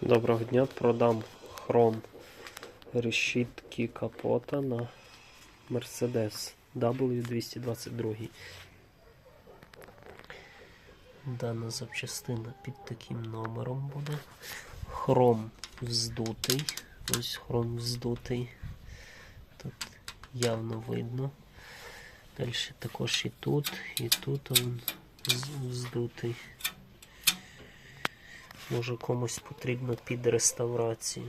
Доброго дня, продам хром решітки капота на Mercedes W222. Дана запчастина під таким номером буде. Хром вздутий. Ось хром вздутий. Тут явно видно. Далі також і тут, і тут він вздутий. Може комусь потрібно під реставрацію.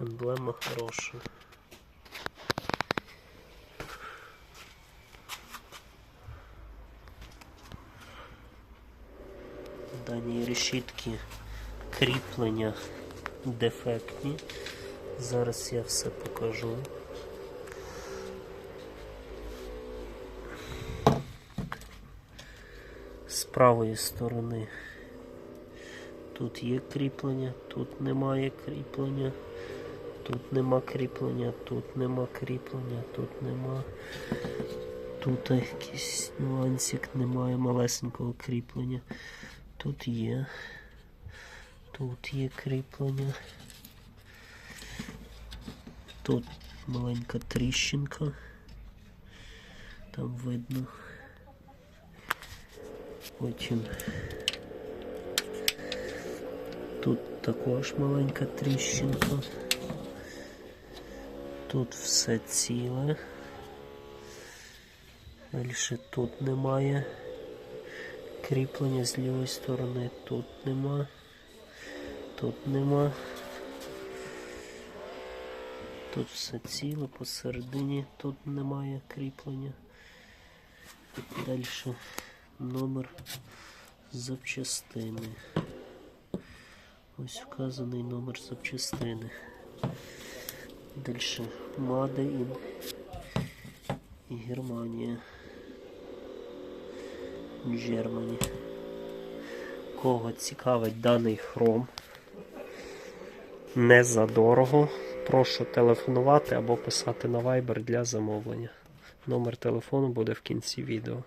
Емблема хороша. В даній решітки кріплення дефектні. Зараз я все покажу. З правої сторони Тут є кріплення, тут немає кріплення, тут нема кріплення, тут нема кріплення, тут нема. Тут якийсь нюансик, немає малесенького кріплення. Тут є. Тут є кріплення. Тут маленька тріщинка. Там видно. Потім Тут також маленька тріщинка. Тут все ціле. Далі тут немає кріплення з лівої сторони, тут нема, тут нема. Тут все ціле, посередині тут немає кріплення. Далі номер запчастини. Ось вказаний номер запчастини. Далі Made in Германія. Germany. Кого цікавить даний хром? Не за дорого. Прошу телефонувати або писати на Viber для замовлення. Номер телефону буде в кінці відео.